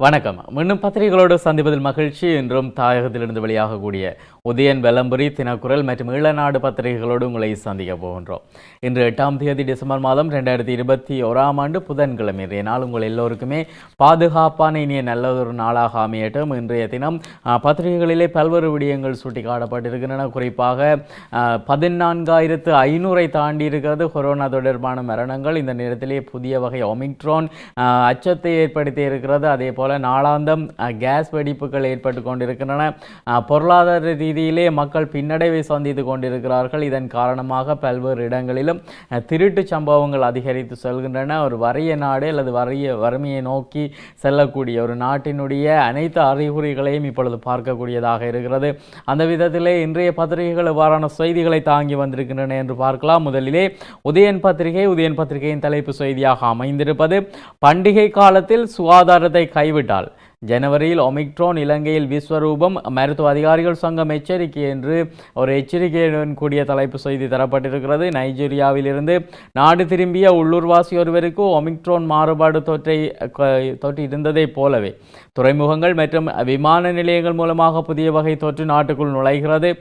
வணக்கம். இன்னும் பத்திரிகைகளோடு சந்திப்பதில் மகிழ்ச்சி. என்றும் தாயகத்திலிருந்து வெளியாகக்கூடிய உதயன் வெலம்புரி தினக்குரல் மற்றும் ஈழநாடு பத்திரிகைகளோடு உங்களை சந்திக்க போகின்றோம். இன்று எட்டாம் தேதி டிசம்பர் மாதம் ரெண்டாயிரத்தி இருபத்தி ஓராம் ஆண்டு புதன்கிழமை. இன்றைய நாள் உங்கள் எல்லோருக்குமே பாதுகாப்பான இனிய நல்லதொரு நாளாக அமையட்டும். இன்றைய தினம் பத்திரிகைகளிலே பல்வேறு விடயங்கள் சுட்டிக்காட்டப்பட்டிருக்கின்றன. குறிப்பாக பதினான்காயிரத்து ஐநூறை தாண்டி இருக்கிறது கொரோனா தொடர்பான மரணங்கள். இந்த நேரத்திலே புதிய வகை ஒமிக்ரோன் அச்சத்தை ஏற்படுத்தி இருக்கிறது. அதே போல் நாளாந்தம் கேஸ் வெடிப்புகள் ஏற்பட்டு கொண்டிருக்கின்றன. பொருளாதார பொருளாதார ரீதியிலே மக்கள் பின்னடைவை சந்தித்து கொண்டிருக்கிறார்கள். இதன் காரணமாக பல்வேறு இடங்களிலும் திருட்டு சம்பவங்கள் அதிகரித்து செல்கின்றன. ஒரு வறிய நாடு அல்லது வறிய வறுமையை நோக்கி செல்லக்கூடிய ஒரு நாட்டினுடைய அனைத்து அறிகுறிகளையும் இப்பொழுது பார்க்கக்கூடியதாக இருக்கிறது. அந்த விதத்திலே இன்றைய பத்திரிகைகள் இவ்வாறான செய்திகளை தாங்கி வந்திருக்கின்றன என்று பார்க்கலாம். முதலிலே உதயன் பத்திரிகை உதயன் பத்திரிகையின் தலைப்பு செய்தியாக அமைந்திருப்பது பண்டிகை காலத்தில் சுகாதாரத்தை கைவிட்டால் ஜனவரியில் ஒமிக்ரோன் இலங்கையில் விஸ்வரூபம் மருத்துவ அதிகாரிகள் சங்கம் எச்சரிக்கை என்று ஒரு எச்சரிக்கையுடன் கூடிய தலைப்பு செய்தி தரப்பட்டிருக்கிறது. நைஜீரியாவிலிருந்து நாடு திரும்பிய உள்ளூர்வாசி ஒருவருக்கு ஒமிக்ரோன் மாறுபாடு தொற்றை க- தொற்று இருந்ததைப் போலவே துறைமுகங்கள் மற்றும் விமான நிலையங்கள் மூலமாக புதிய வகை தொற்று நாட்டுக்குள் நுழைகிறது.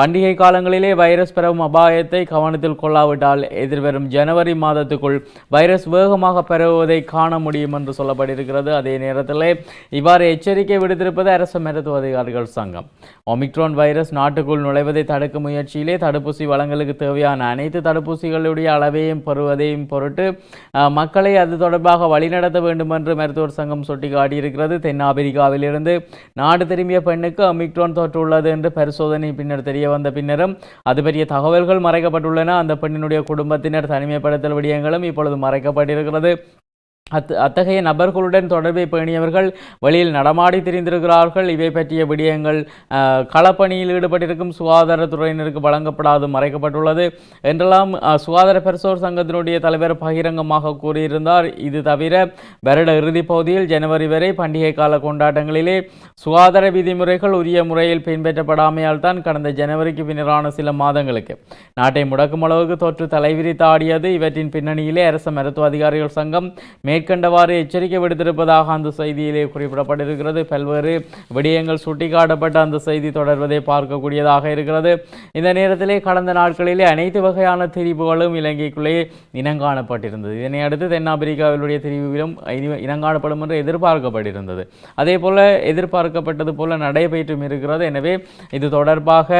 பண்டிகை காலங்களிலே வைரஸ் பரவும் அபாயத்தை கவனத்தில் கொள்ளாவிட்டால் எதிர்வரும் ஜனவரி மாதத்துக்குள் வைரஸ் வேகமாக பரவுவதை காண முடியும் என்று சொல்லப்பட்டிருக்கிறது. அதே நேரத்தில் இவ்வாறு எச்சரிக்கை விடுத்திருப்பது அரசு மருத்துவ அதிகாரிகள் சங்கம். ஒமிக்ரான் வைரஸ் நாட்டுக்குள் நுழைவதை தடுக்கும் முயற்சியிலே தடுப்பூசி வளங்களுக்கு தேவையான அனைத்து தடுப்பூசிகளுடைய அளவையும் பெறுவதையும் பொருட்டு மக்களை அது தொடர்பாக வழிநடத்த வேண்டும் என்று மருத்துவர் சங்கம் சுட்டிக்காட்டியிருக்கிறது. தென்னாப்பிரிக்காவிலிருந்து நாடு திரும்பிய பெண்ணுக்கு ஒமிக்ரான் தொற்று உள்ளது என்று பரிசோதனை பின்னர் தெரிய வந்த பின்னரும் அது பற்றிய தகவல்கள் மறைக்கப்பட்டுள்ளன. அந்த பெண்ணினுடைய குடும்பத்தினர் தனிமைப்படுத்தல் விடயங்களும் இப்பொழுது மறைக்கப்பட்டிருக்கிறது. அத் அத்தகைய நபர்களுடன் தொடர்பை பேணியவர்கள் வெளியில் நடமாடி திரிந்திருக்கிறார்கள். இவை பற்றிய விடயங்கள் களப்பணியில் ஈடுபட்டிருக்கும் சுகாதாரத்துறையினருக்கு வழங்கப்படாது மறைக்கப்பட்டுள்ளது என்றெல்லாம் சுகாதார பெருசோர் சங்கத்தினுடைய தலைவர் பகிரங்கமாக கூறியிருந்தார். இது தவிர வருட இறுதிப் பகுதியில் ஜனவரி வரை பண்டிகை கால கொண்டாட்டங்களிலே சுகாதார விதிமுறைகள் உரிய முறையில் பின்பற்றப்படாமையால் தான் கடந்த ஜனவரிக்கு பின்னரான சில மாதங்களுக்கு. நாட்டை முடக்கும் அளவுக்கு தொற்று தலைவிரித்தாடியது இவற்றின் பின்னணியிலே அரசு மருத்துவ அதிகாரிகள் சங்கம் மே மேற்கண்டவாறு எச்சரிக்கை விடுத்திருப்பதாக அந்த செய்தியிலே குறிப்பிடப்பட்டிருக்கிறது. பல்வேறு விடயங்கள் சுட்டிக்காட்டப்பட்ட அந்த செய்தி தொடர்வதை பார்க்கக்கூடியதாக இருக்கிறது. இந்த நேரத்திலே கடந்த நாட்களிலே அனைத்து வகையான திரிவுகளும் இலங்கைக்குள்ளே இனங்காணப்பட்டிருந்தது. இதனை அடுத்து தென்னாப்பிரிக்காவிலுடைய திரிவிலும் இனங்காணப்படும் என்று எதிர்பார்க்கப்பட்டிருந்தது. அதே போல எதிர்பார்க்கப்பட்டது போல நடைபெற்றும் இருக்கிறது. எனவே இது தொடர்பாக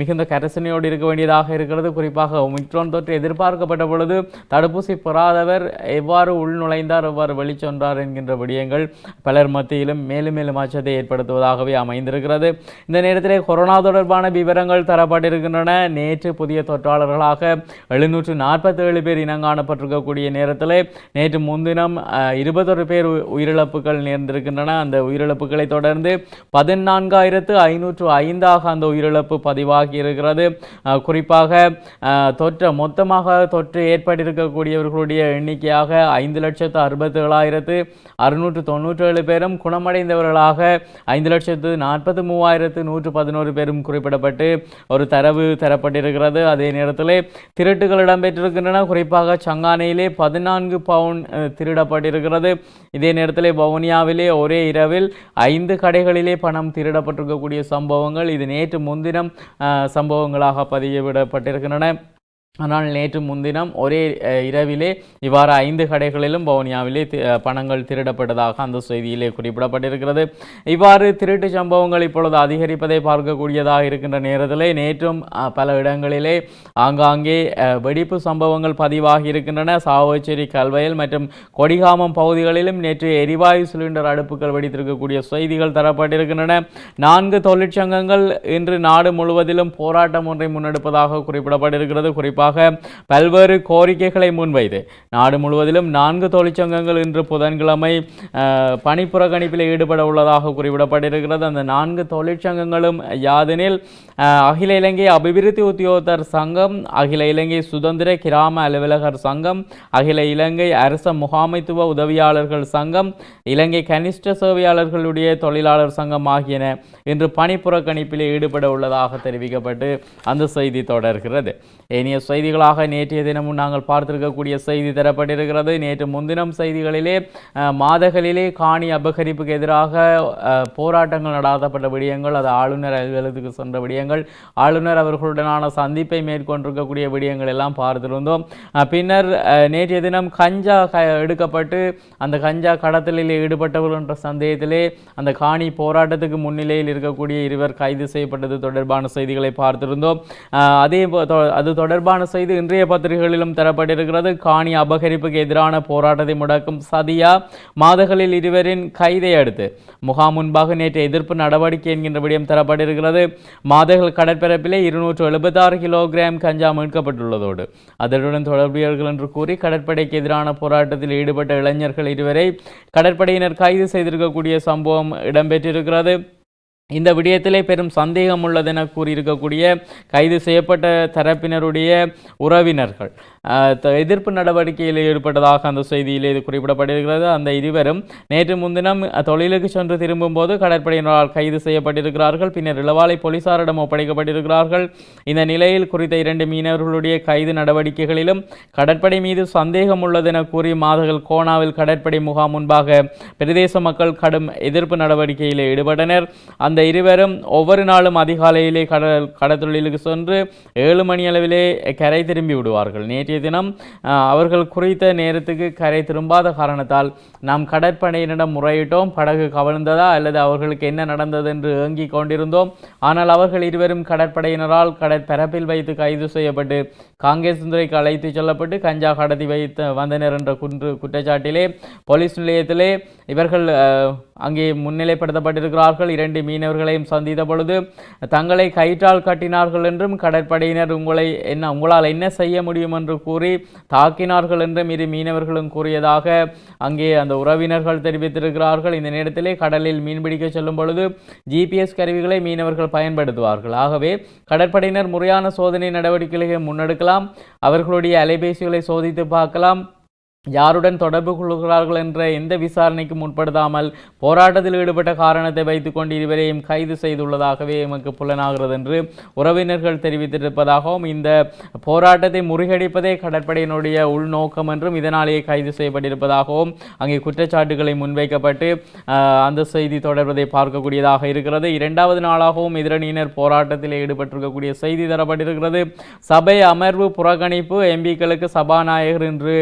மிகுந்த கரசனையோடு இருக்க வேண்டியதாக இருக்கிறது. குறிப்பாக ஒமிக்ரான் தொற்று எதிர்பார்க்கப்பட்ட பொழுது தடுப்பூசி பெறாதவர் எவ்வாறு உள்நுழைந்தார் எவ்வாறு வெளிச்சென்றார் என்கின்ற விடயங்கள் பலர் மத்தியிலும் மேலும் மேலும் அச்சத்தை ஏற்படுத்துவதாகவே அமைந்திருக்கிறது. இந்த நேரத்தில் கொரோனா தொடர்பான விவரங்கள் தரப்பட்டிருக்கின்றன. நேற்று புதிய தொற்றாளர்களாக எழுநூற்று நாற்பத்தேழு பேர் இனங்காணப்பட்டிருக்கக்கூடிய நேரத்தில் நேற்று முன்தினம் இருபத்தொரு பேர் உயிரிழப்புகள் நேர்ந்திருக்கின்றன. அந்த உயிரிழப்புகளை தொடர்ந்து பதினான்காயிரத்து ஐநூற்று ஐந்தாக அந்த உயிரிழப்பு பதிவாகி இருக்கிறது குறிப்பாக தொற்று மொத்தமாக தொற்று ஏற்பட்டிருக்கக்கூடியவர்களுடைய எண்ணிக்கையாக ஐந்து லட்சத்து அறுபத்தி ஏழாயிரத்து அறுநூற்று தொண்ணூற்றேழு பேரும் குணமடைந்தவர்களாக ஐந்து லட்சத்து நாற்பத்தி மூவாயிரத்து நூற்று பதினோரு பேரும் குறிப்பிடப்பட்டு ஒரு தரவு தரப்பட்டிருக்கிறது. அதே நேரத்தில் திருட்டுகள் இடம்பெற்றிருக்கின்றன. குறிப்பாக சங்கானையிலே பதினான்கு பவுன் திருடப்பட்டிருக்கிறது. இதே நேரத்தில் வவுனியாவிலே ஒரே இரவில் ஐந்து கடைகளிலே பணம் திருடப்பட்டிருக்கக்கூடிய சம்பவங்கள். இது நேற்று முன்தினம் சம்பவங்களாக பதிவிடப்பட்டிருக்கின்றன ஆனால் நேற்று முன்தினம் ஒரே இரவிலே இவ்வாறு ஐந்து கடைகளிலும் வவுனியாவிலே பணங்கள் திருடப்பட்டதாக அந்த செய்தியிலே குறிப்பிடப்பட்டிருக்கிறது. இவ்வாறு திருட்டு சம்பவங்கள் இப்பொழுது அதிகரிப்பதை பார்க்கக்கூடியதாக இருக்கின்ற நேரத்திலே நேற்றும் பல இடங்களிலே ஆங்காங்கே வெடிப்பு சம்பவங்கள் பதிவாகி இருக்கின்றன. சாவச்சேரி கல்வயல் மற்றும் கொடிகாமம் பகுதிகளிலும் நேற்று எரிவாயு சிலிண்டர் அடுப்புகள் வெடித்திருக்கக்கூடிய செய்திகள் தரப்பட்டிருக்கின்றன. நான்கு தொழிற்சங்கங்கள் இன்று நாடு முழுவதிலும் போராட்டம் ஒன்றை முன்னெடுப்பதாக குறிப்பிடப்பட்டிருக்கிறது. குறிப்பாக பல்வேறு கோரிக்கைகளை முன்வைத்து. நாடு முழுவதிலும் நான்கு தொழிற்சங்கங்கள் இன்று புதன்கிழமை பணிப்புறக்கணிப்பில் ஈடுபட உள்ளதாக குறிப்பிடப்பட்டிருக்கிறது. அந்த நான்கு தொழிற்சங்கங்களும் யாதெனில் அகில இலங்கை அபிவிருத்தி உத்தியோகத்தர் சங்கம் அகில இலங்கை சுதந்திர கிராம அலுவலகர் சங்கம் அகில இலங்கை அரச முகாமைத்துவ உதவியாளர்கள் சங்கம் இலங்கை கனிஷ்ட சேவையாளர்களுடைய தொழிலாளர் சங்கம் ஆகியன இன்று பணிப்புறக்கணிப்பில் ஈடுபட உள்ளதாக தெரிவிக்கப்பட்டு அந்த செய்தி தொடர்கிறது. இனிய செய்திகளாக நேற்றைய தினமும் நாங்கள் பார்த்திருக்கக்கூடிய செய்தி தரப்பட்டிருக்கிறது. நேற்று முன்தினம் செய்திகளிலே மாதகளிலே காணி அபகரிப்புக்கு எதிராக போராட்டங்கள் நடாத்தப்பட்ட விடயங்கள் அது ஆளுநர் அலுவலகத்துக்கு சென்ற விடயங்கள் ஆளுநர் அவர்களுடனான சந்திப்பை மேற்கொண்டிருக்கக்கூடிய விடயங்கள் எல்லாம் பார்த்திருந்தோம். பின்னர் நேற்றைய தினம் கஞ்சா க எடுக்கப்பட்டு அந்த கஞ்சா கடத்தலில் ஈடுபட்டவர்கள் என்ற சந்தேகத்திலே அந்த காணி போராட்டத்துக்கு முன்னிலையில் இருக்கக்கூடிய இருவர் கைது செய்யப்பட்டது தொடர்பான செய்திகளை பார்த்திருந்தோம். அதே போ- அது தொடர்பான செய்தி இன்றைய பத்திரிகைகளிலும் தரப்பட்டிருக்கிறது. காணி அபகரிப்புக்கு எதிரான போராட்டத்தை முடக்கும் சதியா மாதகளில் இருவரின் கைதை அடுத்து. முகாம் முன்பாக நேற்று எதிர்ப்பு நடவடிக்கை என்கின்ற விடயம் தரப்பட்டிருக்கிறது. மாதகள் கடற்பரப்பிலே இருநூற்று எழுபத்தாறு கிலோகிராம் கஞ்சா மீட்கப்பட்டுள்ளதோடு. அதனுடன் தொடர்பியர்கள் என்று கூறி கடற்படைக்கு எதிரான போராட்டத்தில் ஈடுபட்ட இளைஞர்கள் இருவரை கடற்படையினர் கைது செய்திருக்கக்கூடிய சம்பவம் இடம்பெற்றிருக்கிறது. இந்த விடயத்திலே பெரும் சந்தேகம் உள்ளதென கூறியிருக்கக்கூடிய கைது செய்யப்பட்ட தரப்பினருடைய உறவினர்கள். த- எதிர்ப்பு நடவடிக்கையில் ஈடுபட்டதாக அந்த செய்தியில் இது குறிப்பிடப்பட்டிருக்கிறது. அந்த இருவரும் நேற்று முன்தினம் தொழிலுக்கு சென்று திரும்பும்போது கடற்படையினரால் கைது செய்யப்பட்டிருக்கிறார்கள். பின்னர் இளவாலை போலீசாரிடம் ஒப்படைக்கப்பட்டிருக்கிறார்கள். இந்த நிலையில் குறித்த இரண்டு மீனவர்களுடைய கைது நடவடிக்கைகளிலும் கடற்படை மீது சந்தேகம் உள்ளதென கூறி மாதகள் கோணாவில் கடற்படை முகாம் முன்பாக பிரதேச மக்கள் கடும் எதிர்ப்பு நடவடிக்கையில் ஈடுபட்டனர். அந்த இருவரும் ஒவ்வொரு நாளும் அதிகாலையிலே கடல் கடற்தொழிலுக்கு சென்று ஏழு மணி அளவிலே கரை திரும்பி விடுவார்கள். நேற்றைய தினம் அவர்கள் குறித்த நேரத்துக்கு கரை திரும்பாத காரணத்தால் நாம் கடற்படையினிடம் முறையிட்டோம். படகு கவிழ்ந்ததா அல்லது அவர்களுக்கு என்ன நடந்தது என்று ஏங்கிக் கொண்டிருந்தோம். ஆனால் அவர்கள் இருவரும் கடற்படையினரால் கடற்பரப்பில் வைத்து கைது செய்யப்பட்டு காங்கேஸ் துறைக்கு அழைத்து செல்லப்பட்டு கஞ்சா கடத்தி வைத்து வந்தனர் என்ற குன்று குற்றச்சாட்டிலே போலீஸ் நிலையத்திலே இவர்கள் அங்கே முன்னிலைப்படுத்தப்பட்டிருக்கிறார்கள். இரண்டு மீனவர்களையும் சந்தித்த பொழுது தங்களை கயிற்றால் கட்டினார்கள் என்றும் கடற்படையினர் உங்களை என்ன உங்களால் என்ன செய்ய முடியும்? என்று கூறி தாக்கினார்கள் என்றும் இரு மீனவர்களும் கூறியதாக அங்கே அந்த உறவினர்கள் தெரிவித்திருக்கிறார்கள். இந்த நேரத்திலே கடலில் மீன்பிடிக்க செல்லும் பொழுது ஜிபிஎஸ் கருவிகளை மீனவர்கள் பயன்படுத்துவார்கள். ஆகவே கடற்படையினர் முறையான சோதனை நடவடிக்கைகளை முன்னெடுக்கலாம். அவர்களுடைய அலைபேசிகளை சோதித்து பார்க்கலாம். யாருடன் தொடர்பு கொள்கிறார்கள் என்ற எந்த விசாரணைக்கும் முற்படுத்தாமல் போராட்டத்தில் ஈடுபட்ட காரணத்தை வைத்துக்கொண்டு இருவரையும் கைது செய்துள்ளதாகவே எமக்கு புலனாகிறது என்று உறவினர்கள் தெரிவித்திருப்பதாகவும் இந்த போராட்டத்தை முறியடிப்பதே கடற்படையினுடைய உள்நோக்கம் என்றும் இதனாலேயே கைது செய்யப்பட்டிருப்பதாகவும் அங்கே குற்றச்சாட்டுகளை முன்வைக்கப்பட்டு அந்த செய்தி தொடர்வதை பார்க்கக்கூடியதாக இருக்கிறது. இரண்டாவது நாளாகவும் எதிரணியினர் போராட்டத்தில் ஈடுபட்டிருக்கக்கூடிய செய்தி தரப்பட்டிருக்கிறது. சபை அமர்வு புறக்கணிப்பு எம்பிக்களுக்கு சபாநாயகர் என்று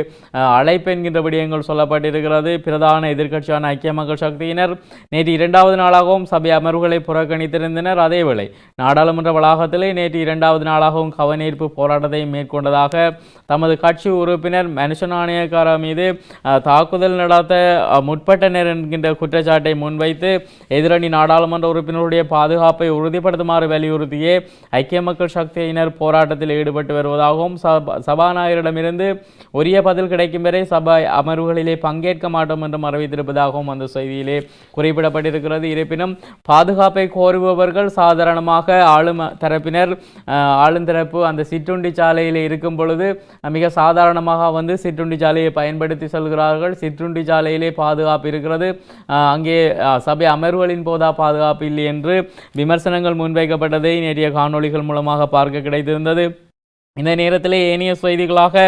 அழைப்பு என்கின்ற விடயங்கள் சொல்லப்பட்டிருக்கிறது. பிரதான எதிர்க்கட்சியான ஐக்கிய மக்கள் சக்தியினர் நேற்று இரண்டாவது நாளாகவும் சபை அமர்வுகளை புறக்கணித்திருந்தனர். அதேவேளை நாடாளுமன்ற வளாகத்திலே நேற்று இரண்டாவது நாளாகவும் கவனீர்ப்பு போராட்டத்தை மேற்கொண்டதாக தமது கட்சி உறுப்பினர் மனுஷ நாணயக்கார மீது தாக்குதல் நடத்த முற்பட்டனர் என்கின்ற குற்றச்சாட்டை முன்வைத்து எதிரணி நாடாளுமன்ற உறுப்பினருடைய பாதுகாப்பை உறுதிப்படுத்துமாறு வலியுறுத்தியே ஐக்கிய மக்கள் சக்தியினர் போராட்டத்தில் ஈடுபட்டு வருவதாகவும் சபாநாயகரிடமிருந்து உரிய பதில் கிடைக்கும் வரை சபை அமர்வுகளிலே பங்கேற்க மாட்டோம் என்றும் அறிவித்திருப்பதாகவும் அந்த செய்தியிலே குறிப்பிடப்பட்டிருக்கிறது. இருப்பினும் பாதுகாப்பை கோருபவர்கள் சாதாரணமாக ஆளும் தரப்பினர் ஆளுந்தரப்பு ஆளும் தரப்பு அந்த சிற்றுண்டி சாலையில் இருக்கும் பொழுது மிக சாதாரணமாக வந்து சிற்றுண்டி சாலையை பயன்படுத்தி செல்கிறார்கள். சிற்றுண்டி சாலையிலே பாதுகாப்பு இருக்கிறது. அங்கே சபை அமர்வுகளின் போதா பாதுகாப்பு இல்லை என்று விமர்சனங்கள் முன்வைக்கப்பட்டதை நேற்றைய காணொளிகள் மூலமாக பார்க்க கிடைத்திருந்தது. இந்த நேரத்தில் ஏனைய செய்திகளாக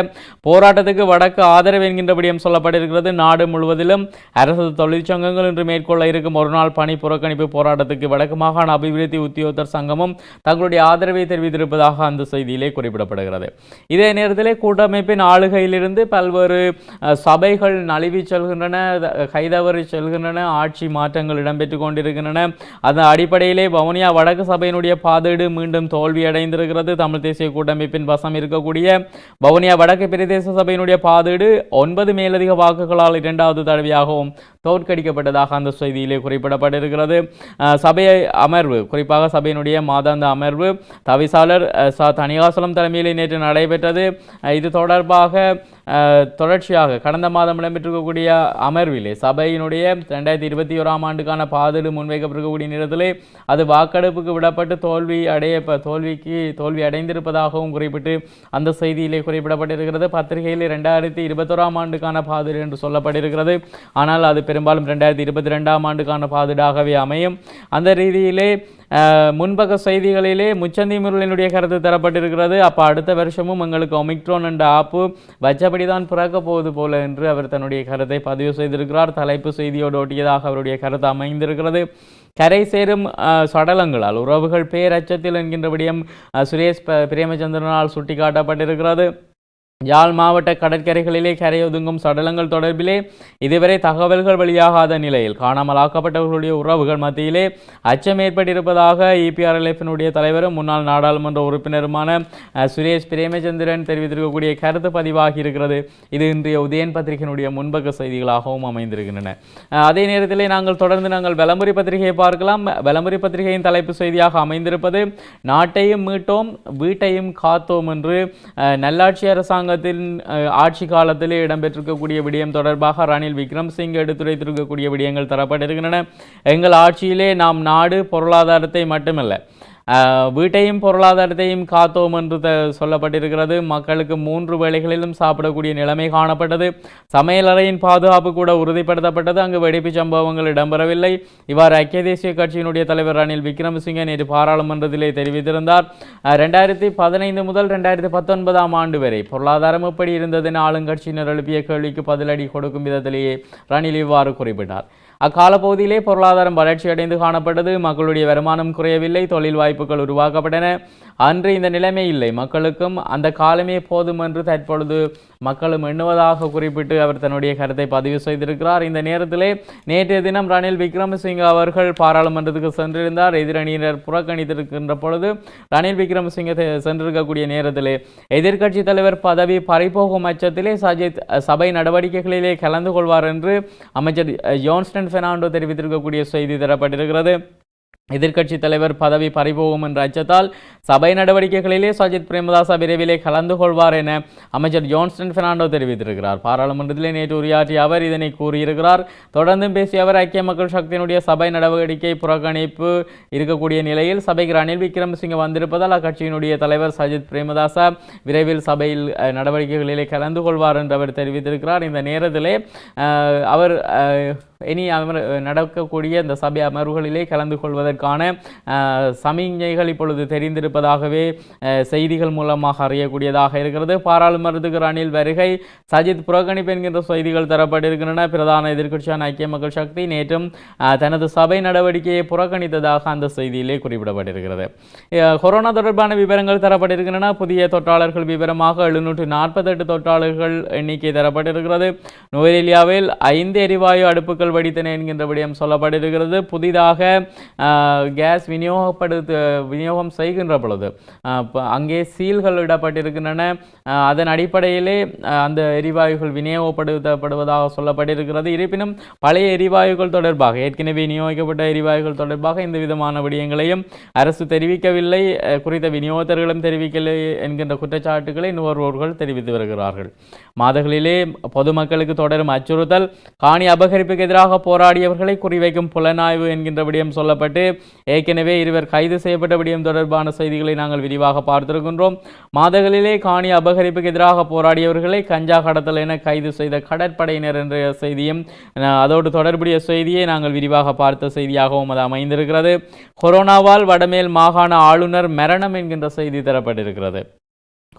போராட்டத்துக்கு வடக்கு ஆதரவு என்கின்றபடியும் சொல்லப்பட்டிருக்கிறது. நாடு முழுவதிலும் அரசு தொழிற்சங்கங்கள் இன்று மேற்கொள்ள இருக்கும் ஒருநாள் பணி புறக்கணிப்பு போராட்டத்துக்கு வடக்கு மாகாண அபிவிருத்தி உத்தியோகத்தர் சங்கமும் தங்களுடைய ஆதரவை தெரிவித்திருப்பதாக அந்த செய்தியிலே குறிப்பிடப்படுகிறது. இதே நேரத்திலே கூட்டமைப்பின் ஆளுகையிலிருந்து பல்வேறு சபைகள் நழுவி செல்கின்றன கைதவறி செல்கின்றன ஆட்சி மாற்றங்கள் இடம்பெற்று கொண்டிருக்கின்றன. அதன் அடிப்படையிலே வவுனியா வடக்கு சபையினுடைய பாதீடு மீண்டும் தோல்வி அடைந்திருக்கிறது தமிழ் தேசிய கூட்டமைப்பின் வசம் இருக்கக்கூடிய வவுனியா வடக்கு பிரதேச சபையினுடைய பாதீடு ஒன்பது மேலதிக வாக்குகளால் இரண்டாவது தடவையாகவும் தோற்கடிக்கப்பட்டதாக அந்த செய்தியிலே குறிப்பிடப்பட்டிருக்கிறது. சபையை சபை அமர்வு குறிப்பாக சபையினுடைய மாதாந்த அமர்வு தவிசாளர் ச தனியாசலம் தலைமையிலே நேற்று நடைபெற்றது. இது தொடர்பாக தொடர்ச்சியாக கடந்த மாதம் இடம்பெற்றிருக்கக்கூடிய அமர்விலே சபையினுடைய ரெண்டாயிரத்தி இருபத்தி ஓராம் ஆண்டுக்கான பாதீடு முன்வைக்கப்பட்டிருக்கக்கூடிய நேரத்திலே அது வாக்கெடுப்புக்கு விடப்பட்டு தோல்வி அடைய தோல்விக்கு தோல்வி அடைந்திருப்பதாகவும் குறிப்பிட்டு அந்த செய்தியிலே குறிப்பிடப்பட்டிருக்கிறது. பத்திரிகையில் ரெண்டாயிரத்தி இருபத்தோராம் ஆண்டுக்கான பாதீடு என்று சொல்லப்பட்டிருக்கிறது. ஆனால் அது பெரும்பாலும் ரெண்டாயிரத்தி இருபத்தி ரெண்டாம் ஆண்டுக்கான பாதிடாகவே அமையும். அந்த ரீதியிலே முன்பக்க செய்திகளிலே முச்சந்தி முருளினுடைய கருத்து தரப்பட்டிருக்கிறது. அப்போ அடுத்த வருஷமும் எங்களுக்கு ஒமிக்ரோன் என்ற ஆப்பு வச்சபடி தான் பிறக்க போகுது போல என்று அவர் தன்னுடைய கருத்தை பதிவு செய்திருக்கிறார். தலைப்பு செய்தியோடு ஒட்டியதாக அவருடைய கருத்து அமைந்திருக்கிறது. கரை சேரும் சடலங்களால் உறவுகள் பேரச்சத்தில் என்கின்ற விடயம் சுரேஷ் பிரேமச்சந்திரனால் சுட்டிக்காட்டப்பட்டிருக்கிறது. யாழ் மாவட்ட கடற்கரைகளிலே கரையொதுங்கும் சடலங்கள் தொடர்பிலே இதுவரை தகவல்கள் வெளியாகாத நிலையில் காணாமல் ஆக்கப்பட்டவர்களுடைய உறவுகள் மத்தியிலே அச்சம் ஏற்பட்டிருப்பதாக இபிஆர்எல்எஃபினுடைய தலைவரும் முன்னாள் நாடாளுமன்ற உறுப்பினருமான சுரேஷ் பிரேமச்சந்திரன் தெரிவித்திருக்கக்கூடிய கருத்து பதிவாகி இருக்கிறது. இது இன்றைய உதயன் பத்திரிகையினுடைய முன்பக்க செய்திகளாகவும் அமைந்திருக்கின்றன. அதே நேரத்திலே நாங்கள் தொடர்ந்து நாங்கள் விளம்பரி பத்திரிகையை பார்க்கலாம். விளம்பரி பத்திரிகையின் தலைப்பு செய்தியாக அமைந்திருப்பது நாட்டையும் மீட்டோம் வீட்டையும் காத்தோம் என்று நல்லாட்சி அரசாங்கம் அரசாங்கத்தின் ஆட்சி காலத்திலே இடம்பெற்றிருக்கக்கூடிய விடயம் தொடர்பாக ரணில் விக்ரம்சிங் எடுத்துரைத்திருக்கக்கூடிய விடயங்கள் தரப்பட்டிருக்கின்றன. எங்கள் ஆட்சியிலே நாம் நாடு பொருளாதாரத்தை மட்டுமல்ல வீட்டையும் பொருளாதாரத்தையும் காத்தோம் என்று த சொல்லப்பட்டிருக்கிறது. மக்களுக்கு மூன்று வேளைகளிலும் சாப்பிடக்கூடிய நிலைமை காணப்பட்டது. சமையலறையின் பாதுகாப்பு கூட உறுதிப்படுத்தப்பட்டது. அங்கு வெடிப்புச் சம்பவங்கள் இடம்பெறவில்லை. இவ்வாறு ஐக்கிய தேசிய கட்சியினுடைய தலைவர் ரணில் விக்ரமசிங்கே நேற்று பாராளுமன்றத்திலே தெரிவித்திருந்தார். ரெண்டாயிரத்தி பதினைந்து முதல் ரெண்டாயிரத்தி பத்தொன்பதாம் ஆண்டு வரை பொருளாதாரம் எப்படி இருந்ததென ஆளுங்கட்சியினர் எழுப்பிய கேள்விக்கு பதிலடி கொடுக்கும் விதத்திலேயே ரணில் இவ்வாறு குறிப்பிட்டார். அக்கால பகுதியிலே பொருளாதாரம் வளர்ச்சியடைந்து காணப்பட்டது. மக்களுடைய வருமானம் குறையவில்லை. தொழில் வாய்ப்புகள் உருவாக்கப்பட்டன. அன்று இந்த நிலைமை இல்லை. மக்களுக்கும் அந்த காலமே போதும் என்று தற்பொழுது மக்களும் எண்ணுவதாக குறிப்பிட்டு அவர் தன்னுடைய கருத்தை பதிவு செய்திருக்கிறார். இந்த நேரத்திலே நேற்றைய தினம் ரணில் விக்ரமசிங்க அவர்கள் பாராளுமன்றத்துக்கு சென்றிருந்தார். எதிரணியினர் புறக்கணித்திருக்கின்ற பொழுது ரணில் விக்ரமசிங்க சென்றிருக்கக்கூடிய நேரத்திலே எதிர்க்கட்சி தலைவர் பதவி பறிபோகும் அச்சத்திலே சஜித் சபை நடவடிக்கைகளிலே கலந்து கொள்வார் என்று அமைச்சர் ஜோன்ஸ்டன் ஜோன்ஸ்டன் பெர்னாண்டோ தெரிவித்திருக்கக்கூடிய செய்தி தரப்பட்டிருக்கிறது. எதிர்க்கட்சி தலைவர் பதவி பறிபோகும் என்ற அச்சத்தால் சபை நடவடிக்கைகளிலே சஜித் பிரேமதாச விரைவிலே கலந்து கொள்வார் என அமைச்சர் ஜோன்ஸ்டன் பெர்னாண்டோ தெரிவித்திருக்கிறார். பாராளுமன்றத்திலே நேற்று உரையாற்றிய அவர் இதனை கூறியிருக்கிறார். தொடர்ந்தும் பேசிய அவர் ஐக்கிய மக்கள் சக்தியினுடைய சபை நடவடிக்கை புறக்கணிப்பு இருக்கக்கூடிய நிலையில் சபைக்கு ரணில் விக்ரமசிங்க வந்திருப்பதால் அக்கட்சியினுடைய தலைவர் சஜித் பிரேமதாசா விரைவில் சபையில் அஹ், நடவடிக்கைகளிலே கலந்து கொள்வார் என்று அவர் தெரிவித்திருக்கிறார். இந்த நேரத்திலே அவர் அஹ், இனி அமர் நடக்கக்கூடிய இந்த சபை அமர்வுகளிலே கலந்து கொள்வதற்கான அஹ், சமிஞ்ஞைகள் இப்பொழுது தெரிந்திருப்பதாகவே செய்திகள் மூலமாக அறியக்கூடியதாக இருக்கிறது. பாராளுமன்றத்துக்கு ரணில் வருகை சஜித் புறக்கணிப்பு என்கின்ற செய்திகள் தரப்பட்டிருக்கின்றன. பிரதான எதிர்க்கட்சியான ஐக்கிய மக்கள் சக்தி நேற்றும் தனது சபை நடவடிக்கையை புறக்கணித்ததாக அந்த செய்தியிலே குறிப்பிடப்பட்டிருக்கிறது. கொரோனா தொடர்பான விவரங்கள் தரப்பட்டிருக்கின்றன. புதிய தொற்றாளர்கள் விவரமாக எழுநூற்று நாற்பத்தெட்டு தொற்றாளர்கள் எண்ணிக்கை தரப்பட்டிருக்கிறது. நுவரெலியாவில் ஐந்து எரிவாயு அடுப்புகள் வெடித்தன என்கின்ற விடயம் சொல்லப்பட்டிருக்கிறது. புதிதாக கேஸ் விநியோகப்படுத்த விநியோகம் செய்கின்ற பொழுது அங்கே சீல்கள் இடப்பட்டிருக்கின்றன. அதன் அடிப்படையிலே அந்த எரிவாயுகள் விநியோகப்படுத்தப்படுவதாக சொல்லப்பட்டிருக்கிறது. இருப்பினும் பழைய எரிவாயுகள் தொடர்பாக ஏற்கனவே விநியோகிக்கப்பட்ட எரிவாயுகள் தொடர்பாக இந்த விதமான விடயங்களையும் அரசு தெரிவிக்கவில்லை. குறித்த விநியோகத்தர்களும் தெரிவிக்கவில்லை என்கின்ற குற்றச்சாட்டுகளை நுகர்வோர்கள் தெரிவித்து வருகிறார்கள். மாதங்களிலே பொதுமக்களுக்கு தொடரும் அச்சுறுத்தல் காணி அபகரிப்புக்கு எதிராக போராடியவர்களை குறிவைக்கும் புலனாய்வு என்கின்ற விடயம் சொல்லப்பட்டு ஏற்கனவே இருவர் கைது செய்யப்பட்ட விடயம் தொடர்பான செய்திகளை நாங்கள் விரிவாக பார்த்திருக்கின்றோம். மாதங்களிலே காணி அபகரிப்புக்கு எதிராக போராடியவர்களை கஞ்சா கடத்தல் என கைது செய்த கடற்படையினர் என்ற செய்தியும் அதோடு தொடர்புடைய செய்தியை நாங்கள் விரிவாக பார்த்த செய்தியாகவும் அது அமைந்திருக்கிறது. கொரோனாவால் வடமேல் மாகாண ஆளுநர் மரணம் என்கின்ற செய்தி தரப்பட்டிருக்கிறது.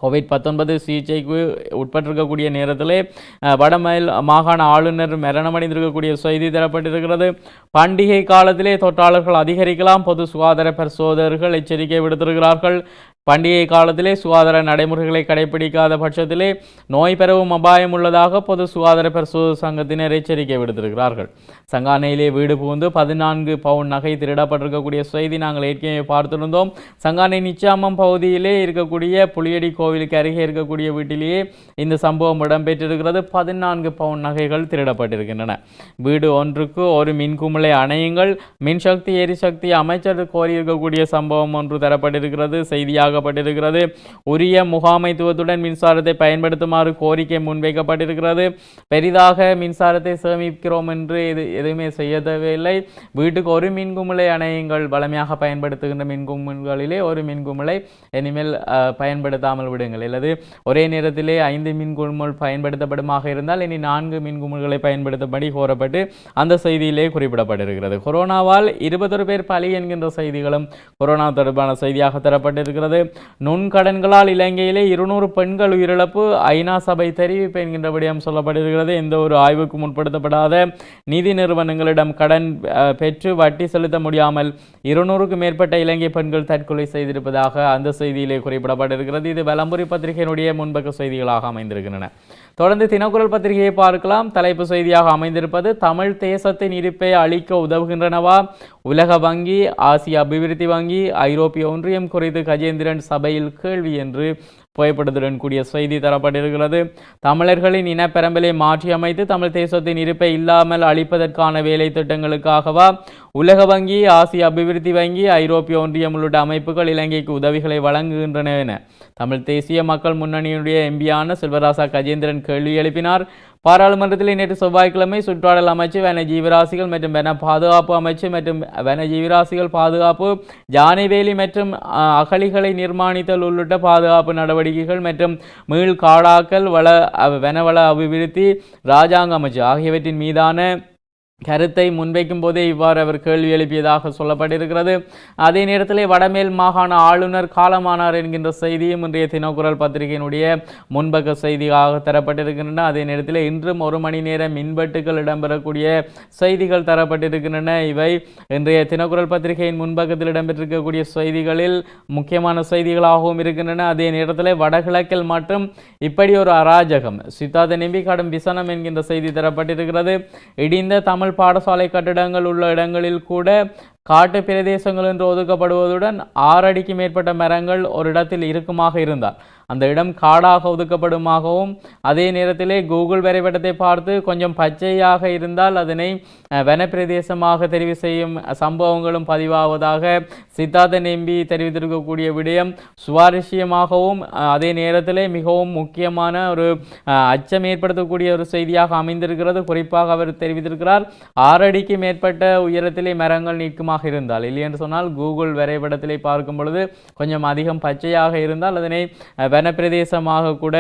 கோவிட் பத்தொன்பது சிகிச்சைக்கு உட்பட்டிருக்கக்கூடிய நேரத்திலே அஹ், வடமேல் மாகாண ஆளுநர் மரணமடைந்திருக்கக்கூடிய செய்தி தரப்பட்டிருக்கிறது. பண்டிகை காலத்திலே தொற்றாளர்கள் அதிகரிக்கலாம் பொது சுகாதார பரிசோதகர்கள் எச்சரிக்கை விடுத்திருக்கிறார்கள். பண்டிகை காலத்திலே சுகாதார நடைமுறைகளை கடைபிடிக்காத பட்சத்திலே நோய் பெறவும் அபாயம் உள்ளதாக பொது சுகாதார பரிசோதக சங்கத்தினர் எச்சரிக்கை விடுத்திருக்கிறார்கள். சங்கானையிலே வீடு புகுந்து பதினான்கு பவுன் நகை திருடப்பட்டிருக்கக்கூடிய செய்தி நாங்கள் ஏற்கனவே பார்த்திருந்தோம். சங்கானை நிச்சாமம் பகுதியிலே இருக்கக்கூடிய புளியடி கோவிலுக்கு அருகே இருக்கக்கூடிய வீட்டிலேயே இந்த சம்பவம் இடம்பெற்றிருக்கிறது. பதினான்கு பவுன் நகைகள் திருடப்பட்டிருக்கின்றன. வீடு ஒன்றுக்கு ஒரு மின்குமிழை அணையுங்கள். மின்சக்தி எரிசக்தி அமைச்சர் கோரியிருக்கக்கூடிய சம்பவம் ஒன்று தரப்பட்டிருக்கிறது. செய்தியாக வெளியாகப்பட்டிருக்கிறது உரிய முகாமைத்துவத்துடன் மின்சாரத்தை பயன்படுத்துமாறு கோரிக்கை முன்வைக்கப்பட்டிருக்கிறது. பெரிதாக மின்சாரத்தை சேமிக்கிறோம் என்று எது எதுவுமே செய்ய தேவையில்லை வீட்டுக்கு ஒரு மின்குமிழை அணையுங்கள். வளமையாக பயன்படுத்துகின்ற மின்குமிழ்களிலே ஒரு மின்குமிழை இனிமேல் பயன்படுத்தாமல் விடுங்கள். அல்லது ஒரே நேரத்திலே ஐந்து மின்குமிழ் பயன்படுத்தப்படுமாக இருந்தால் இனி நான்கு மின்குமிழ்களை பயன்படுத்தும்படி கோரப்பட்டு அந்த செய்தியிலே குறிப்பிடப்பட்டிருக்கிறது. கொரோனாவால் இருபத்தொரு பேர் பலி என்கின்ற செய்திகளும் கொரோனா தொடர்பான செய்தியாக தரப்பட்டிருக்கிறது. நுண்கடன்களால் இலங்கையிலே இருநூறு பெண்கள் உயிரிழப்பு ஐநா சபை தெரிவிப்பு என்கின்ற விடயம் எந்த ஒரு ஆய்வுக்கும் உட்படுத்தப்படாத நிதி நிறுவனங்களிடம் கடன் பெற்று வட்டி செலுத்த முடியாமல் இருநூறுக்கும் மேற்பட்ட இலங்கை பெண்கள் தற்கொலை செய்திருப்பதாக அந்த செய்தியிலே குறிப்பிடப்பட்டிருக்கிறது. இது வலம்புரி பத்திரிகையினுடைய முன்பக்க செய்திகளாக அமைந்திருக்கின்றன. தொடர்ந்து தினக்குரல் பத்திரிகையை பார்க்கலாம். தலைப்பு செய்தியாக அமைந்திருப்பது தமிழ் தேசத்தின் இருப்பை அளிக்க உதவுகின்றனவா? உலக வங்கி ஆசிய அபிவிருத்தி வங்கி ஐரோப்பிய ஒன்றியம் குறித்து கஜேந்திரன் சபையில் கேள்வி என்று புகைப்படத்துடன் கூடிய செய்தி தரப்பட்டிருக்கிறது. தமிழர்களின் இனப்பெரம்பலை மாற்றியமைத்து தமிழ் தேசத்தின் இருப்பை இல்லாமல் அளிப்பதற்கான வேலை திட்டங்களுக்காகவா? உலக வங்கி ஆசிய அபிவிருத்தி வங்கி ஐரோப்பிய ஒன்றியம் உள்ளிட்ட அமைப்புகள் இலங்கைக்கு உதவிகளை வழங்குகின்றன என தமிழ் தேசிய மக்கள் முன்னணியினுடைய எம்பியான செல்வராசா கஜேந்திரன் கேள்வி எழுப்பினார். பாராளுமன்றத்தில் நேற்று செவ்வாய்க்கிழமை சுற்றாடல் அமைச்சு வன ஜீவராசிகள் மற்றும் வன பாதுகாப்பு அமைச்சு மற்றும் வன ஜீவராசிகள் பாதுகாப்பு ஜானிவேலி மற்றும் அகழிகளை நிர்மாணித்தல் உள்ளிட்ட பாதுகாப்பு நடவடிக்கைகள் மற்றும் மீள் காடாக்கல் வள வனவள அபிவிருத்தி ராஜாங்க அமைச்சு ஆகியவற்றின் மீதான கருத்தை முன்வைக்கும் போதே இவ்வாறு அவர் கேள்வி எழுப்பியதாக சொல்லப்பட்டிருக்கிறது. அதே நேரத்திலே வடமேல் மாகாண ஆளுநர் காலமானார் என்கின்ற செய்தியும் இன்றைய தினக்குரல் பத்திரிகையினுடைய முன்பக்க செய்தியாக தரப்பட்டிருக்கின்றன. அதே நேரத்தில் இன்றும் ஒரு மணி நேரம் மின்வெட்டுகள் இடம்பெறக்கூடிய செய்திகள் தரப்பட்டிருக்கின்றன. இவை இன்றைய தினக்குரல் பத்திரிகையின் முன்பக்கத்தில் இடம்பெற்றிருக்கக்கூடிய செய்திகளில் முக்கியமான செய்திகளாகவும் இருக்கின்றன. அதே நேரத்தில் வடகிழக்கில் மற்றும் இப்படி ஒரு அராஜகம் சித்தாத நம்பி கடும் விசனம் என்கின்ற செய்தி தரப்பட்டிருக்கிறது. இடிந்த தமிழ் பாடசாலை கட்டிடங்கள் உள்ள இடங்களில் கூட காட்டு பிரதேசங்கள் என்று ஒதுக்கப்படுவதுடன் ஆறு அடிக்கு மேற்பட்ட மரங்கள் ஒரு இடத்தில் இருக்குமாக இருந்தால் அந்த இடம் காடாக ஒதுக்கப்படுமாகவும் அதே நேரத்திலே கூகுள் வரைபடத்தை பார்த்து கொஞ்சம் பச்சையாக இருந்தால் அதனை வனப்பிரதேசமாக தெரிவு செய்யும் சம்பவங்களும் பதிவாவதாக சித்தார்த்த நம்பி தெரிவித்திருக்கக்கூடிய விடயம் சுவாரஸ்யமாகவும் அதே நேரத்திலே மிகவும் முக்கியமான ஒரு அச்சம் ஏற்படுத்தக்கூடிய ஒரு செய்தியாக அமைந்திருக்கிறது. குறிப்பாக அவர் தெரிவித்திருக்கிறார் ஆறடிக்கு மேற்பட்ட உயரத்திலே மரங்கள் அதிகமாக இருந்தால். இல்லை என்று சொன்னால் கூகுள் வரைபடத்திலே பார்க்கும் பொழுது கொஞ்சம் அதிகம் பச்சையாக இருந்தால் அதனை வனப்பிரதேசமாக கூட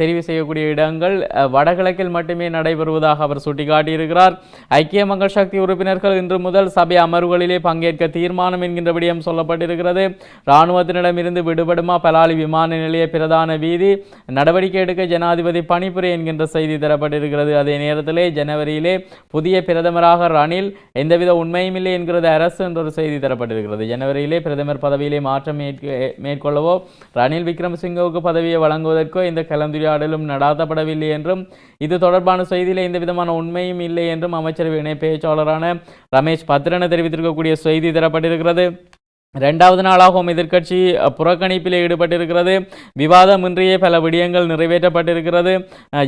தெரிவு செய்யக்கூடிய இடங்கள் வடகிழக்கில் மட்டுமே நடைபெறுவதாக அவர் சுட்டிக்காட்டியிருக்கிறார். ஐக்கிய மக்கள் சக்தி உறுப்பினர்கள் இன்று முதல் சபை அமர்வுகளிலே பங்கேற்க தீர்மானம் என்கின்ற விடயம் சொல்லப்பட்டிருக்கிறது. இராணுவத்தினிடமிருந்து விடுபடுமா பலாலி விமான நிலைய பிரதான வீதி நடவடிக்கை எடுக்க ஜனாதிபதி பணிபுரி என்கின்ற செய்தி தரப்பட்டிருக்கிறது. அதே நேரத்திலே ஜனவரியிலே புதிய பிரதமராக ரணில் எந்தவித உண்மையும் இல்லை என்கிறது அரசு என்றொரு செய்தி தரப்பட்டிருக்கிறது. ஜனவரியிலே பிரதமர் பதவியிலே மாற்றம் மேற்க- மேற்கொள்ளவோ ரணில் விக்ரமசிங்கவுக்கு பதவியை வழங்குவதற்கோ இந்த கலந்துரையாடலும் நடாத்தப்படவில்லை என்றும் இது தொடர்பான செய்தியில் எந்த விதமான உண்மையும் இல்லை என்றும் அமைச்சரவை இணை பேச்சாளரான ரமேஷ் பத்ரன தெரிவித்திருக்கக்கூடிய செய்தி தரப்பட்டிருக்கிறது. ரெண்டாவது நாளாகவும் எதிர்க்கட்சி புறக்கணிப்பில் ஈடுபட்டிருக்கிறது. விவாதமின்றியே பல விடயங்கள் நிறைவேற்றப்பட்டிருக்கிறது.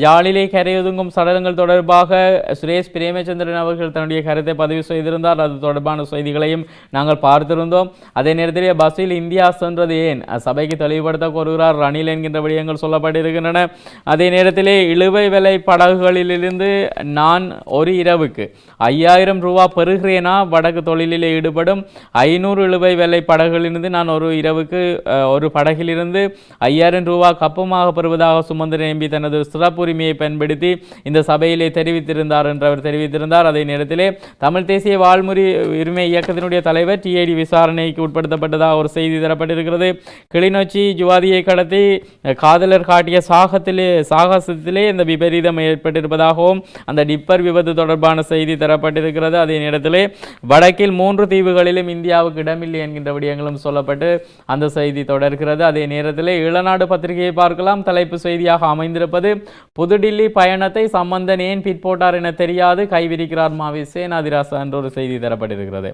யாழிலே கரையொதுங்கும் சடலங்கள் தொடர்பாக சுரேஷ் பிரேமச்சந்திரன் அவர்கள் தன்னுடைய கருத்தை பதிவு செய்திருந்தார். அது தொடர்பான செய்திகளையும் நாங்கள் பார்த்திருந்தோம். அதே நேரத்திலே பஸ்ஸில் இந்தியா சென்றது ஏன்? சபைக்கு தெளிவுபடுத்த கோருகிறார் ரணில் என்கின்ற விடயங்கள் சொல்லப்பட்டிருக்கின்றன. அதே நேரத்திலே இழுவை விலை படகுகளிலிருந்து நான் ஒரு இரவுக்கு ஐயாயிரம் ரூபா பெறுகிறேனா? வடக்கு தொழிலிலே ஈடுபடும் ஐநூறு இழுவை விலை படகுகளிலிருந்து நான் ஒரு இரவுக்கு ஒரு படகிலிருந்து ஐயாயிரம் ரூபா கப்பமாக பெறுவதாக சுமந்திர எம்பி தனது சிறப்புரிமையை பயன்படுத்தி இந்த சபையிலே தெரிவித்திருந்தார் என்று அவர் தெரிவித்திருந்தார். அதே நேரத்திலே தமிழ் தேசிய வாழ்முறை உரிமை இயக்கத்தினுடைய தலைவர் டிஐடி விசாரணைக்கு உட்படுத்தப்பட்டதாக ஒரு செய்தி தரப்பட்டிருக்கிறது. கிளிநொச்சி ஜுவாதியை கடத்தி காதலர் காட்டிய சாகத்திலே சாகசத்திலே இந்த விபரீதம் ஏற்பட்டிருப்பதாகவும் அந்த டிப்பர் விபத்து தொடர்பான செய்தி தரப்பட்டிருக்கிறது. அதே நேரத்திலே வடக்கில் மூன்று தீவுகளிலும் இந்தியாவுக்கு இடமில்லை என்கிற என்கின்ற விடயங்களும் சொல்லப்பட்டு அந்த செய்தி தொடர்கிறது. அதே நேரத்தில் இளநாடு பத்திரிகையை பார்க்கலாம். தலைப்பு செய்தியாக அமைந்திருப்பது புதுடில்லி பயணத்தை சம்பந்தன் ஏன் பிற்போட்டார் என தெரியாது. கைவிரிக்கிறார் மாவி சேனாதிராசா என்ற ஒரு செய்தி தரப்பட்டிருக்கிறது.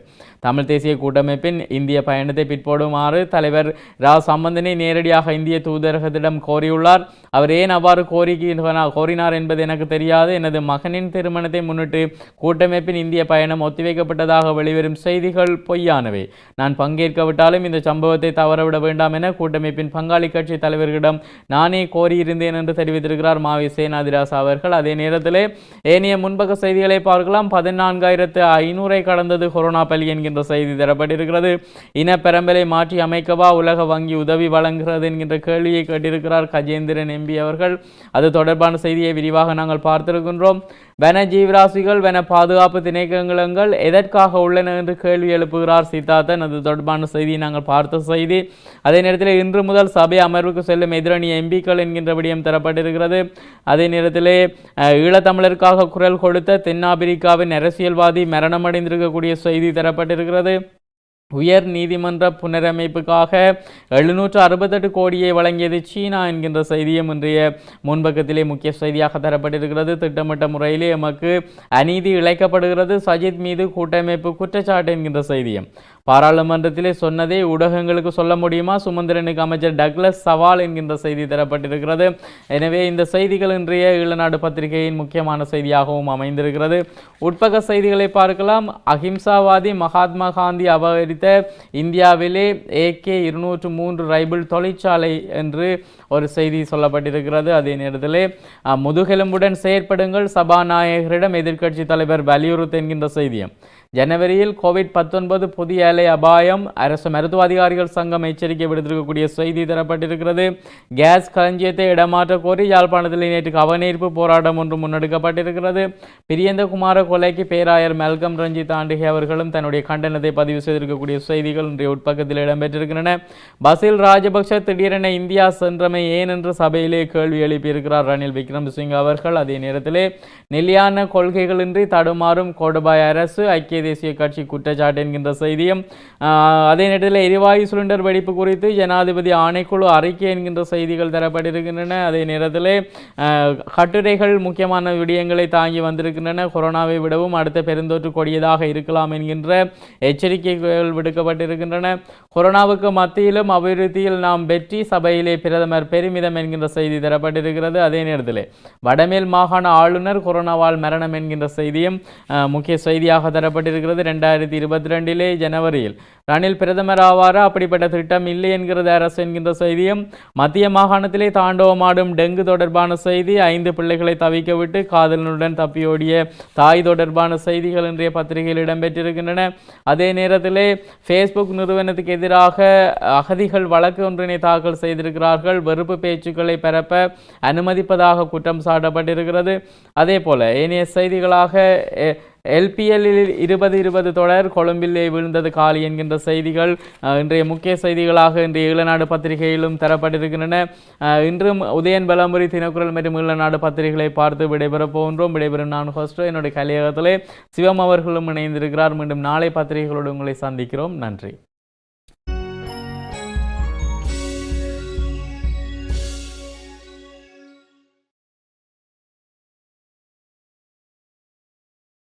தமிழ் தேசிய கூட்டமைப்பின் இந்திய பயணத்தை பிற்போடுமாறு தலைவர் ரா. சம்பந்தனை நேரடியாக இந்திய தூதரகத்திடம் கோரியுள்ளார். அவர் ஏன் அவ்வாறு கோரிக்கை கோரினார் என்பது எனக்கு தெரியாது. எனது மகனின் திருமணத்தை முன்னிட்டு கூட்டமைப்பின் இந்திய பயணம் ஒத்திவைக்கப்பட்டதாக வெளிவரும் செய்திகள் பொய்யானவை. நான் பங்கு பங்கேற்கவிட்டாலும் இந்த சம்பவத்தை தவறவிட வேண்டாம் என கூட்டமைப்பின் பங்காளி கட்சி தலைவர்களிடம் நானே கோரியிருந்தேன் என்று தெரிவித்திருக்கிறார் மாவி சேனாதிராசா அவர்கள். அதே நேரத்தில் ஏனைய முன்பக்க செய்திகளை பார்க்கலாம். பதினான்காயிரத்து ஐநூறை கடந்தது கொரோனா பலி என்கின்ற செய்தி தரப்பட்டிருக்கிறது. இனப்பெரம்பலை மாற்றி அமைக்கவா உலக வங்கி உதவி வழங்குகிறது என்கின்ற கேள்வியை கேட்டிருக்கிறார் கஜேந்திரன் எம்பி அவர்கள். அது தொடர்பான செய்தியை விரிவாக நாங்கள் பார்த்திருக்கின்றோம். வன ஜீவராசிகள் வன பாதுகாப்பு திணைக்களங்கள் எதற்காக உள்ளன என்று கேள்வி எழுப்புகிறார் சீதாத்தன். அது தொடர்பான செய்தியை நாங்கள் பார்த்த செய்தி. அதே நேரத்தில் இன்று முதல் சபை அமர்வுக்கு செல்லும் எதிரணி எம்பிக்கள் என்கின்ற விடயம் தரப்பட்டிருக்கிறது. அதே நேரத்திலே ஈழத்தமிழருக்காக குரல் கொடுத்த தென்னாப்பிரிக்காவின் அரசியல்வாதி மரணமடைந்திருக்கக்கூடிய செய்தி தரப்பட்டிருக்கிறது. உயர் நீதிமன்ற புனரமைப்புக்காக எழுநூற்று அறுபத்தெட்டு கோடியை வழங்கியது சீனா என்கின்ற செய்தியும் இன்றைய முன்பக்கத்திலே முக்கிய செய்தியாக தரப்பட்டிருக்கிறது. திட்டமிட்ட முறையிலே எமக்கு அநீதி இழைக்கப்படுகிறது. சஜித் மீது கூட்டமைப்பு குற்றச்சாட்டு என்கின்ற செய்தியும். பாராளுமன்றத்திலே சொன்னதை ஊடகங்களுக்கு சொல்ல முடியுமா? சுமந்திரனுக்கு அமைச்சர் டக்ளஸ் சவால் என்கின்ற செய்தி தரப்பட்டிருக்கிறது. எனவே இந்த செய்திகள் இன்றைய ஈழநாடு பத்திரிகையின் முக்கியமான செய்தியாகவும் அமைந்திருக்கிறது. உட்பக்க செய்திகளை பார்க்கலாம். அஹிம்சாவாதி மகாத்மா காந்தி அபகரித்த இந்தியாவிலே ஏகே இருநூற்று மூன்று ரைபிள் தொழிற்சாலை என்று ஒரு செய்தி சொல்லப்பட்டிருக்கிறது. அதே நேரத்தில் முதுகெலும்புடன் செயற்படுங்கள் சபாநாயகரிடம் எதிர்க்கட்சி தலைவர் வலியுறுத்து என்கின்ற செய்தியும். ஜனவரியில் கோவிட் பத்தொன்பது புதிய அலை அபாயம் அரசு மருத்துவ அதிகாரிகள் சங்கம் எச்சரிக்கை விடுத்திருக்கக்கூடிய செய்தி தரப்பட்டிருக்கிறது. கேஸ் களஞ்சியத்தை இடமாற்ற கோரி யாழ்ப்பாணத்தில் நேற்று கவனீர்ப்பு போராட்டம் ஒன்று முன்னெடுக்கப்பட்டிருக்கிறது. பிரியந்தகுமார கொலைக்கு பேராயர் மெல்கம் ரஞ்சித் ஆண்டிகை அவர்களும் தன்னுடைய கண்டனத்தை பதிவு செய்திருக்கக்கூடிய செய்திகள் இன்றைய உட்பக்கத்தில் இடம்பெற்றிருக்கின்றன. பசில் ராஜபக்ஷ திடீரென இந்தியா சென்றமை ஏன் என்று சபையிலே கேள்வி எழுப்பியிருக்கிறார் ரணில் விக்ரமசிங்க அவர்கள். அதே நேரத்திலே நிலையான கொள்கைகளின்றி தடுமாறும் கோடபாய் அரசு ஐக்கிய தேசிய கட்சி குற்றச்சாட்டு என்கின்ற செய்தியும் அதே நேரத்தில் எரிவாயு சிலிண்டர் வெடிப்பு குறித்து ஜனாதிபதி ஆணைக்குழு அறிக்கை என்கின்ற செய்திகள் தரப்பட்டிருக்கின்றன. அதே நேரத்தில் கட்டுரைகள் முக்கியமான விடயங்களை தாங்கி வந்திருக்கின்றன. கொரோனாவை விடவும் அடுத்த பெருந்தொற்று கொடியதாக இருக்கலாம் என்கின்ற எச்சரிக்கைகள் விடுக்கப்பட்டிருக்கின்றன. கொரோனாவுக்கு மத்தியிலும் அபிவிருத்தியில் நாம் வெற்றி சபையிலே பிரதமர் பெருமிதம் என்கின்ற செய்தி தரப்பட்டிருக்கிறது. அதே நேரத்தில் வடமேல் மாகாண ஆளுநர் கொரோனாவால் மரணம் என்கின்ற செய்தியும் முக்கிய செய்தியாக தரப்பட்டிருக்கிறது ரெண்டாயிரத்தி இருபத்தி ரெண்டிலே ஜனவரியில். ரணில் பிரதமர் ஆவாரா அப்படிப்பட்ட திட்டம் இல்லை என்கிறது அரசு என்கின்ற செய்தியும் மத்திய மாகாணத்திலே தாண்டவமாடும் டெங்கு தொடர்பான செய்தி ஐந்து பிள்ளைகளை தவிக்க விட்டு காதலனுடன் தப்பியோடிய தாய் தொடர்பான செய்திகள் இன்றைய பத்திரிகையில் இடம்பெற்றிருக்கின்றன. அதே நேரத்திலே ஃபேஸ்புக் நிறுவனத்துக்கு எதிராக அகதிகள் வழக்கு ஒன்றினை தாக்கல் செய்திருக்கிறார்கள். வெறுப்பு பேச்சுக்களை பரப்ப அனுமதிப்பதாக குற்றம் சாட்டப்பட்டிருக்கிறது. அதே போல ஏனைய செய்திகளாக எல்பிஎல்லில் இருபது இருபது தொடர். கொழும்பிலே விழுந்தது காலி என்கின்ற செய்திகள் இன்றைய முக்கிய செய்திகளாக இன்றைய ஈழநாடு பத்திரிகையிலும் தரப்பட்டிருக்கின்றன. இன்றும் உதயன் பலமுறை தினக்குரல் மற்றும் ஈழநாடு பத்திரிகைகளை பார்த்து விடைபெறப் போகின்றோம். விடைபெறும் நான் ஹோஸ்டோ என்னுடைய கலையகத்திலே சிவம் அவர்களும் இணைந்திருக்கிறார். மீண்டும் நாளை பத்திரிகைகளோடு உங்களை சந்திக்கிறோம். நன்றி.